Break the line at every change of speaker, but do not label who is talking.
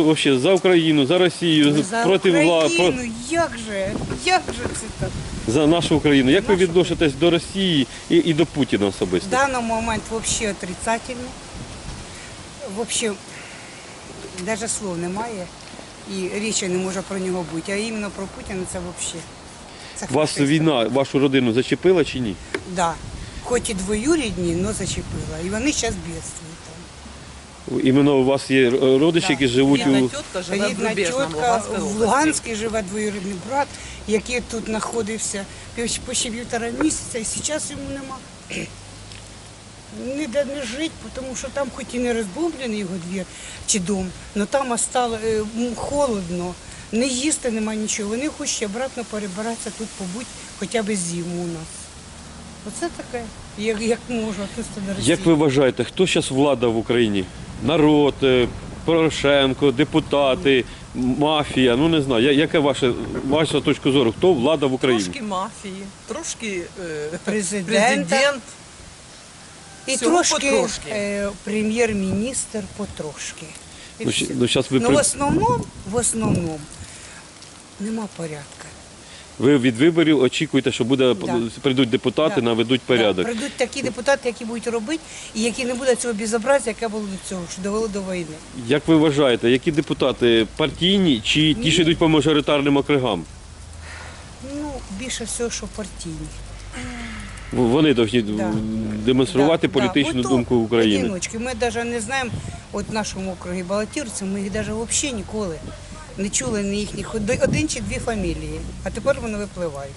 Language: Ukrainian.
Вообще за Україну, за Росію,
За
проти влади,
Україну, як же, як же це так?
за нашу Україну. Як ви відноситесь до Росії і, і до Путіна особисто?
В даний момент взагалі отрицательно. Взагалі, навіть слов немає. І річі не може про нього бути. А іменно про Путіна це взагалі. Це
Вас
фашисти.
війна, вашу родину зачепила чи ні?
Да. Хоч і двоюрідні, але зачепила. І вони зараз бідствують.
Іменно у вас є родичі, які живуть
Рідна
у
тітка живе
Рідна тітка в. Луганській живе двоюрідний брат, який тут знаходився пів- почти півтора місяця, і зараз йому нема. Ніде не жити, тому що там хоч і не розбомблений його двір чи дом, але там остало, е, холодно, не їсти нема нічого. Вони хочуть обратно перебиратися тут побути хоча б зиму у нас. Оце таке, як, як Росії.
Як ви вважаєте, хто зараз влада в Україні? Народ, е, Порошенко, депутати, мафія? Ну не знаю. Яка ваша, ваша точка зору? Хто влада в Україні?
Трошки мафії, трошки е,
Президента.
президент.
І
Всього
трошки
потрошки.
е, прем'єр-міністр потрошки. І
Ну,
все.
ну, щас ви
Ну,
при-
в основному, в основному нема порядку.
Ви від виборів очікуєте, що буде
Да.
прийдуть депутати,
Да.
наведуть
Да,
порядок.
прийдуть такі депутати, які будуть робити, і які не буде цього безобразя, яке було до цього, що довело до війни.
Як ви вважаєте, які депутати партійні чи ті, що йдуть по мажоритарним округам?
Ну, більше всього, що партійні.
Вони повинні
Да.
демонструвати
Да,
політичну
да. Ото
думку України.
Одиночки. Ми навіть не знаємо, от в нашому округі балотірці, ми їх навіть взагалі ніколи не чули ні їхніх один- чи дві фамілії, а тепер вони випливають.